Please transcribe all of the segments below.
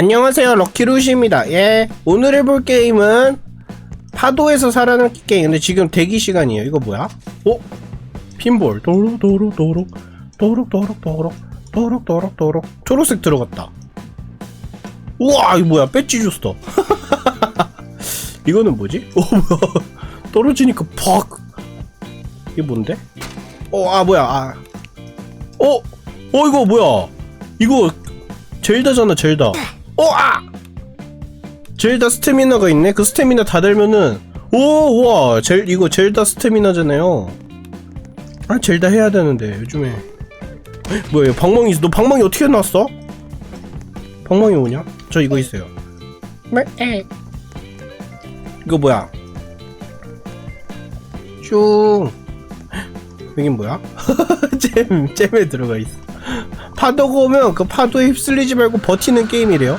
안녕하세요 럭키루시입니다. 예 오늘 해볼 게임은 파도에서 살아남기 게임. 근데 지금 대기 시간이에요. 이거 뭐야? 어? 핀볼. 도록도록도록. 도록도록도록. 도록도록도록. 초록색 들어갔다. 우와 이거 뭐야? 배지 줬어 이거는 뭐지? 어 뭐야? 떨어지니까 팍! 이게 뭔데? 어아 뭐야? 아. 어? 어 이거 뭐야? 이거 젤다잖아 젤다. 어, 아! 젤다 스태미나가 있네? 그 스태미나 다 들면은, 오, 와, 젤, 이거 젤다 스태미나잖아요. 아, 젤다 해야 되는데, 요즘에. 뭐야, 방망이, 있어? 너 방망이 어떻게 나왔어? 방망이 뭐냐? 저 이거 있어요. 뭐, 이거 뭐야? 슝. 여긴 뭐야? 잼, 잼에 들어가 있어. 파도가 오면 그 파도에 휩쓸리지 말고 버티는 게임이래요.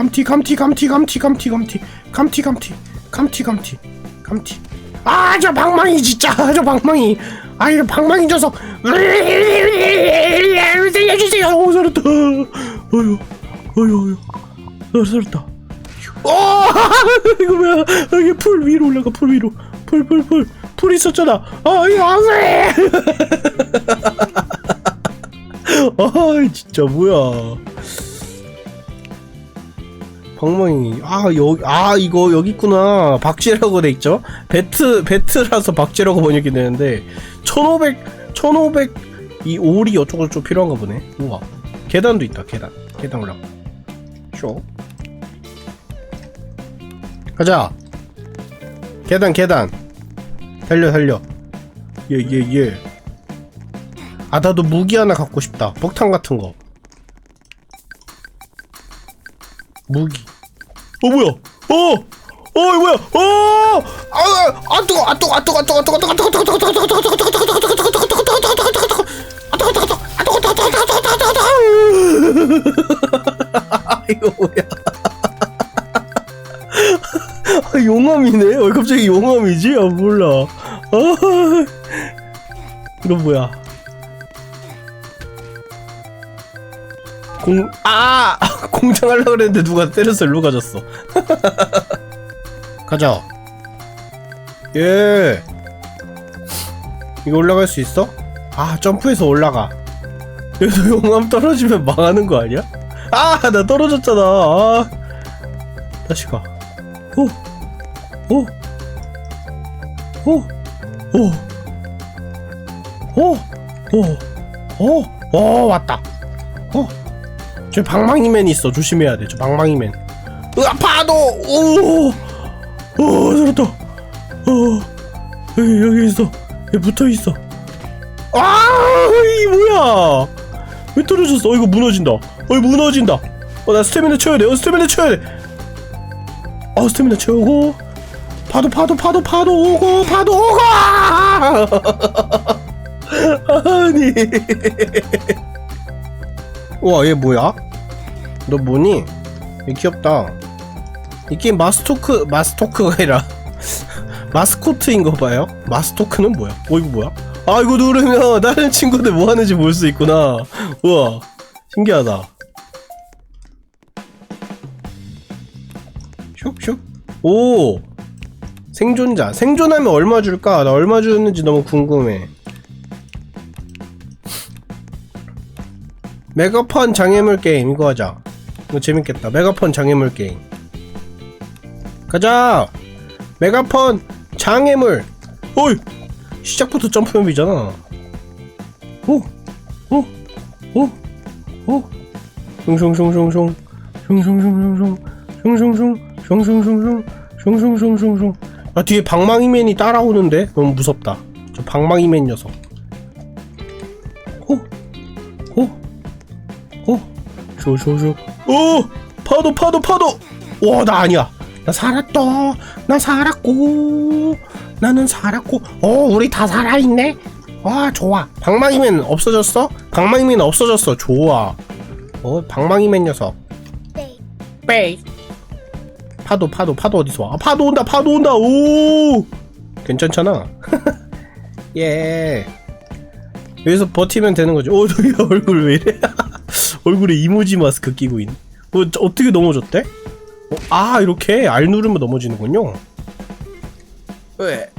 감티 감티 감티 감티 감티 감티. 감티 감티. 감티 감티. 감튀 아 저 방망이 진짜. 아, 저 방망이. 아 이거 방망이 져서. 살려주세요. 오 살았다. 어휴. 어휴 어휴. 아, 살았다. 어 이거 뭐야? 아, 이게 풀 위로 올라가 풀 위로. 풀 풀 풀 풀 있었잖아. 아 이거 안돼. 아 진짜 뭐야. 방망이. 아 여기 아 이거 여기 있구나. 박쥐라고 돼 있죠? 배트 배트라서 박쥐라고 번역이 되는데 1500 1500 이 오리 어쩌고저쩌고 필요한가 보네. 우와. 계단도 있다 계단. 계단 올라가. 쇼. 가자. 계단 계단. 달려 달려. 예예예 예, 예. 아 나도 무기 하나 갖고 싶다. 폭탄 같은 거. 무기. 어 뭐야? 어! 어 이거 뭐야? 어! 아아 뜨거 아 뜨거 아 뜨거 아 뜨거 아 뜨거 뜨거 뜨거 뜨거 뜨거 뜨거 뜨거 뜨거 뜨거 뜨거 뜨거 뜨거 뜨거 이거 뭐야? 용암이네? 왜 갑자기 용암이지? 아 몰라. 아, 이건 뭐야? 공, 아! 공장 하려고 그랬는데 누가 때려서 일로 가졌어. 가자. 예. 이거 올라갈 수 있어? 아, 점프해서 올라가. 여기서 용암 떨어지면 망하는 거 아니야? 아, 나 떨어졌잖아. 아. 다시 가. 오. 오. 오. 오. 오. 오. 오. 오, 왔다. 어. 저 방망이맨 있어. 조심해야 돼. 저 방망이맨. 으아, 파도! 오! 오, 살았다. 어. 여기, 여기 있어. 여기 붙어 있어. 아, 이 뭐야? 왜 떨어졌어? 어, 이거 무너진다. 어, 이거 무너진다. 어, 나 스태미나 채워야 돼. 어, 스태미나 채워야 돼. 어, 스태미나 채우고. 파도, 파도, 파도, 파도 오고, 파도 오고! 아니. 와, 얘 뭐야? 너 뭐니? 얘 귀엽다. 이 게임 마스토크, 마스토크가 아니라. 마스코트인 거 봐요? 마스토크는 뭐야? 어, 이거 뭐야? 아, 이거 누르면 다른 친구들 뭐 하는지 볼 수 있구나. 우와, 신기하다. 슉슉. 오! 생존자. 생존하면 얼마 줄까? 나 얼마 주는지 너무 궁금해. 메가폰 장애물 게임 이거 하자. 이거 재밌겠다. 메가폰 장애물 게임. 가자. 메가폰 장애물. 어이. 시작부터 점프맵이잖아. 오. 오. 오. 오. 슝슝슝슝슝. 슝슝슝슝슝. 슝슝슝. 슝슝슝슝. 슝슝슝슝슝. 아 뒤에 방망이맨이 따라오는데 너무 무섭다. 저 방망이맨 녀석. 호. 쇼쇼쇼. 오! 파도 파도 파도. 와나 아니야. 나나 살았다. 나 살았고. 나는 살았고. 어, 우리 다 살아있네. 와, 좋아. 방망이맨 없어졌어? 방망이맨 없어졌어. 좋아. 어, 방망이맨 녀석. 네. 빼. 파도, 파도, 파도 어디서 와? 아, 파도 온다, 파도 온다. 오! 괜찮잖아. 예. 여기서 버티면 되는 거지. 오, 저기 얼굴 왜 이래? 얼굴에 이모지 마스크 끼고 있네. 뭐, 저 어떻게 넘어졌대? 어, 아, 이렇게 R 누르면 넘어지는군요. 왜?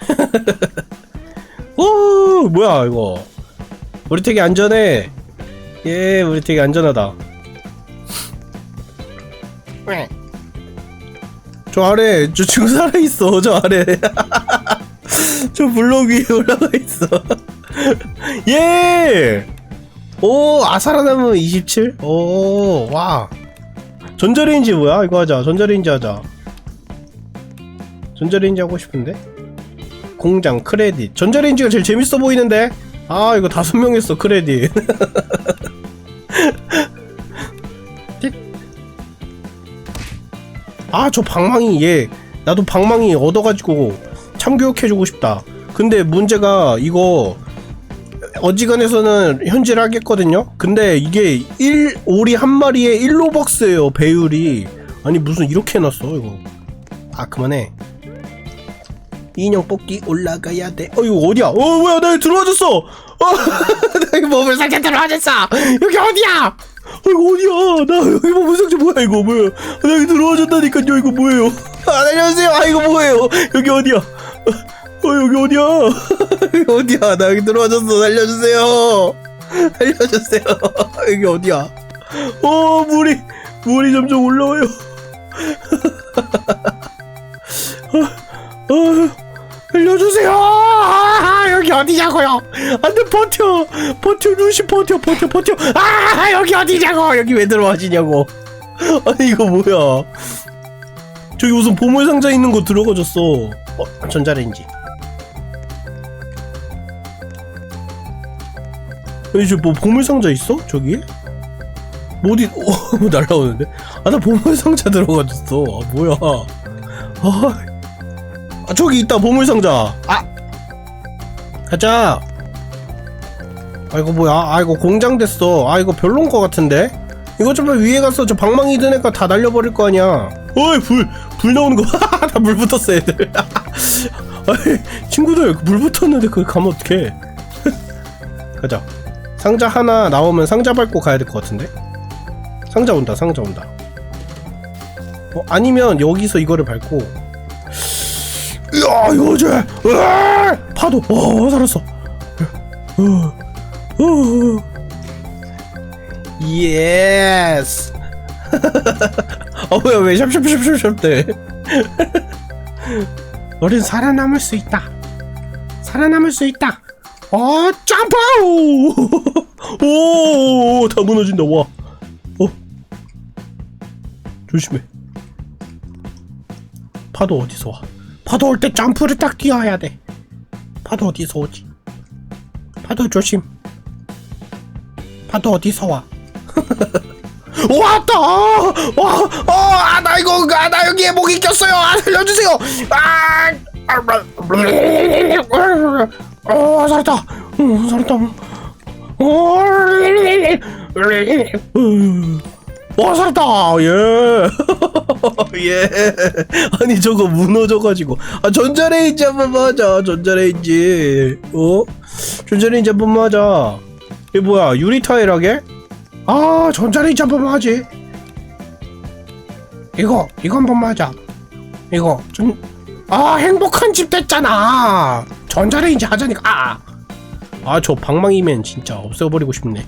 오, 뭐야, 이거. 우리 되게 안전해. 예, 우리 되게 안전하다. 왜? 저 아래, 저 지금 살아 있어, 저 아래. 저 블록 위에 올라가 있어. 예! 오, 아, 살아남으면 27? 오, 와. 전자레인지 뭐야? 이거 하자. 전자레인지 하자. 전자레인지 하고 싶은데? 공장, 크레딧. 전자레인지가 제일 재밌어 보이는데? 아, 이거 다섯 명 했어, 크레딧. 띡. 아, 저 방망이, 얘. 나도 방망이 얻어가지고 참교육해주고 싶다. 근데 문제가 이거 어지간해서는 현질 하겠거든요. 근데 이게 1 오리 한 마리에 1로벅스예요 배율이. 아니 무슨 이렇게 해놨어 이거. 아 그만해. 인형 뽑기 올라가야 돼. 어 이거 어디야? 어 뭐야 나 여기 들어와졌어. 어, 나 여기 몸을 상자 들어와졌어. 여기 어디야? 어 이거 어디야? 나 여기 몸을 상자 뭐야 이거 뭐야? 나 여기 들어와졌다니까요 이거 뭐예요? 아 알려주세요. 아 이거 뭐예요? 여기 어디야? 어 여기 어디야? 어디야? 나 여기 들어와졌어. 살려주세요. 살려주세요. 여기 어디야? 어 물이 물이 점점 올라와요. 어, 어, 살려주세요. 아, 여기 어디냐고요? 안돼 버텨 버텨 루시 버텨 버텨 버텨. 아 여기 어디냐고? 여기 왜 들어와지냐고? 아니 이거 뭐야? 저기 무슨 보물 상자 있는 거 들어가졌어. 어 전자레인지. 아니 저뭐 보물 상자 있어? 저기? 뭐 어디 어, 날라오는데? 아 나 보물 상자 들어가졌어. 아 뭐야? 아, 아 저기 있다 보물 상자. 아 가자. 아 이거 뭐야? 아 이거 공장 됐어. 아 이거 별론 거 같은데? 이거 좀 위에 가서 저 방망이 든 애가 다 날려버릴 거 아니야. 어이 불! 불 나오는 거. 다물 붙었어 애들. 아이 친구들 물 붙었는데 그거 가면 어떡해. 가자. 상자 하나 나오면 상자 밟고 가야 될 것 같은데? 상자 온다 상자 온다. 어, 아니면 여기서 이거를 밟고. 이야 이거지 으아! 파도. 와 살았어. 어, 어. 예스 어 뭐야 왜 샵샵샵샵샵 돼 우린 살아남을 수 있다. 살아남을 수 있다 어 점프 오 다 무너진다 와 어? 조심해. 파도 어디서 와? 파도 올 때 점프를 딱 뛰어야 돼. 파도 어디서 오지? 파도 조심. 파도 어디서 와? 왔다! 와, 어, 아, 나 이거, 아, 나 여기에 목이 꼈어요. 아, 살려주세요. 아, 아, 어, 살았다. 어, 살았다. 어, 와 살았다. 예. 예. 아니 저거 무너져가지고. 아 전자레인지 한번 맞아. 전자레인지. 어? 전자레인지 한번 맞아. 이게 뭐야? 유리 타일하게? 아 전자레인지 한번 맞지 이거 이거 한번 맞아. 이거 전 아 행복한 집 됐잖아 전자레인지 하자니까 아 아 저 방망이맨 진짜 없애버리고 싶네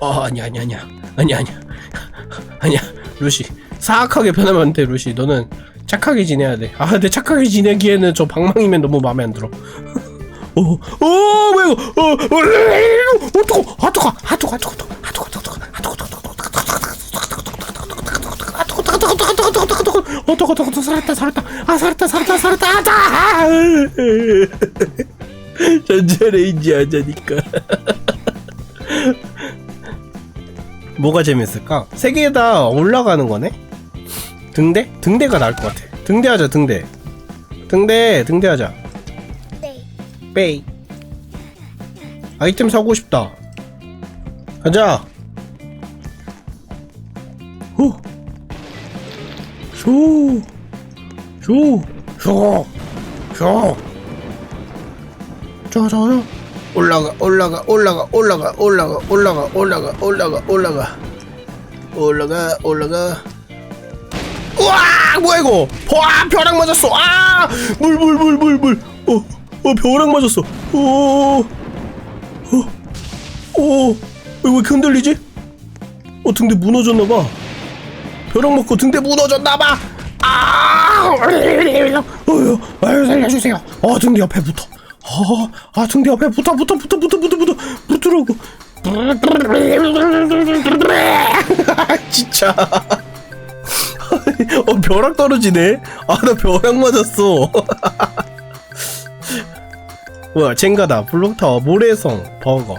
어 아니야 아니야 아니야 아니야 아니야 아니야 루시 사악하게 변하면 안돼 루시 너는 착하게 지내야 돼아 근데 착하게 지내기에는 저 방망이맨 너무 마음에 안 들어 오오 뭐야 이거 어 어떡어 아떡어 아떡어 아떡어 아떡어 살았다 살았다 아 살았다 살았다 살았다 아다 전자레인지 하자니까 뭐가 재밌을까? 세 개 다 올라가는 거네? 등대? 등대가 나을 것 같아. 등대하자, 등대. 등대, 등대하자. 네. 빼이. 아이템 사고 싶다. 가자. 쇼. 쇼. 쇼. 쇼. 저, 저, 저. 올라가, 올라가, 올라가, 올라가, 올라가, 올라가, 올라가, 올라가, 올라가. 올라가, 올라가. 우와 뭐야 이거 와 벼락 맞았어 아 물 물 물 물 물 어, 어 벼락 맞았어 어 어 어 어, 어, 왜 이렇게 흔들리지 어 등대 무너졌나봐 벼락 맞고 등대 무너졌나봐. 아! 어휴 아유 살려주세요. 어 등대 옆에 붙어. 어, 아 등대 옆에 붙어 붙어 붙어 붙어 붙어 붙어. 붙으라고. 진짜. 어 벼락 떨어지네? 아 나 벼락 맞았어. 뭐야 젠가다. 블록타워 모래성 버거.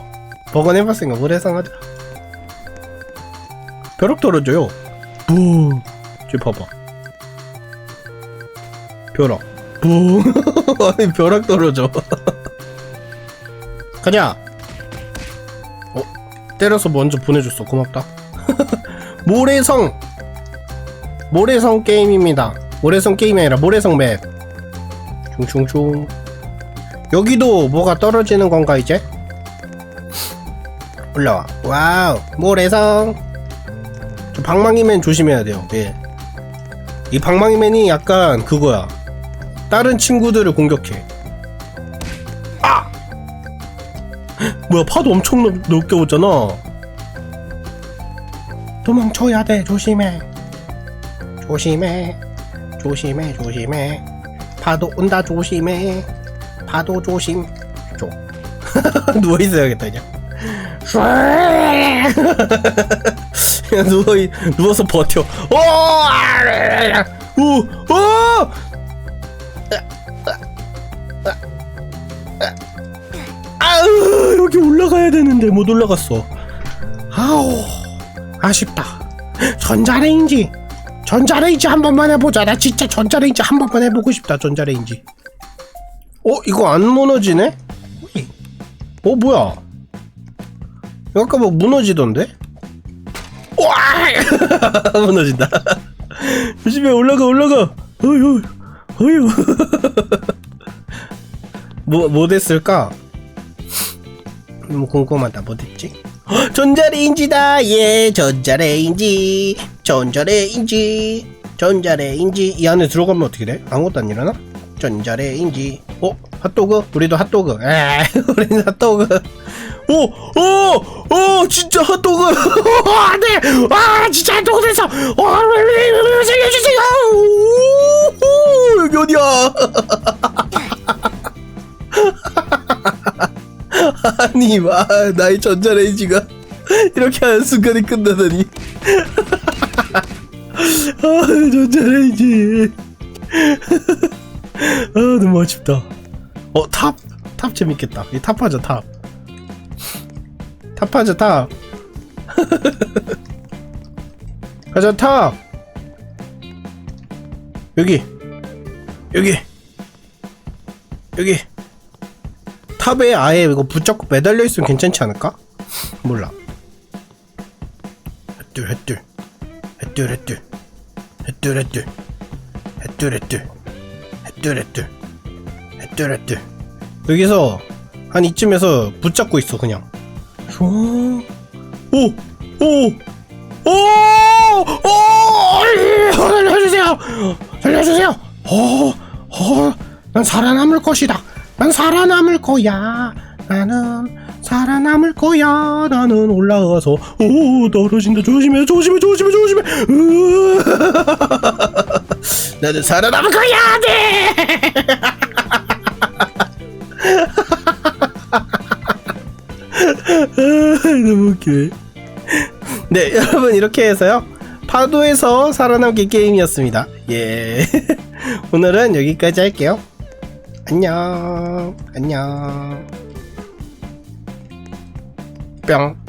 버거 해봤으니까 모래성 하자. 벼락 떨어져요 뿡 저기 봐봐 벼락 뿡 아니 벼락 떨어져 가자 어 때려서 먼저 보내줬어 고맙다 모래성 모래성 게임입니다. 모래성 게임이 아니라 모래성 맵. 충충충. 여기도 뭐가 떨어지는 건가 이제? 올라와. 와우. 모래성. 저 방망이맨 조심해야 돼요. 예. 이 방망이맨이 약간 그거야. 다른 친구들을 공격해. 아! 뭐야 파도 엄청 넓, 넓게 오잖아. 도망쳐야 돼. 조심해. 조심해 조심해 조심해 파도 온다 조심해 파도 조심 조 누워 있어야겠다 그냥 그냥 누워 있- 누워서 버텨 오오오 아우 여기 올라가야 되는데 못 올라갔어 아우 아쉽다 전자레인지 전자레인지 한 번만 해보자. 나 진짜 전자레인지 한 번만 해보고 싶다. 전자레인지. 어 이거 안 무너지네? 어 뭐야? 아까 뭐 무너지던데? 와 무너진다. 조심해 올라가 올라가. 어휴 어휴. 뭐, 뭐 됐을까? 너무 궁금하다. 뭐 됐지? 헉, 전자레인지다. 예, 전자레인지. 전자레인지. 전자레인지. 이 안에 들어가면 어떻게 돼? 아무것도 안 일어나? 전자레인지. 어? 핫도그? 우리도 핫도그. 에, 우리는 핫도그. 오! 오! 오! 진짜 핫도그! 안 돼! 아, 진짜 핫도그 됐어! 어, 살려주세요! 오! 여기 어디야? 아니, 와, 나의 전자레인지가 이렇게 하는 순간에 끝나다니. 아, 전자레인지. 아, 너무 아쉽다. 어, 탑? 탑 재밌겠다. 이 탑하자, 탑. 탑하자, 탑. 가자, 탑! 여기. 여기. 여기. 탑에 아예 이거 붙잡고 매달려 있으면 괜찮지 않을까? 몰라. 햇둘 햇둘 햇둘 햇둘 햇둘 햇둘 햇둘 햇둘 햇둘 햇둘 여기서 한 이쯤에서 붙잡고 있어 그냥. 오, 오, 오, 오, 오, 살려주세요, 살려주세요. 어, 어, 난 살아남을 것이다. 난 살아남을 거야. 나는 살아남을 거야. 나는 올라가서 오 떨어진다. 조심해, 조심해, 조심해, 조심해. 으 나는 살아남을 거야. 네. 아, 너무 웃기네. 네, 여러분 이렇게 해서요. 파도에서 살아남기 게임이었습니다. 예. 오늘은 여기까지 할게요. 안녕. 안녕. 뿅.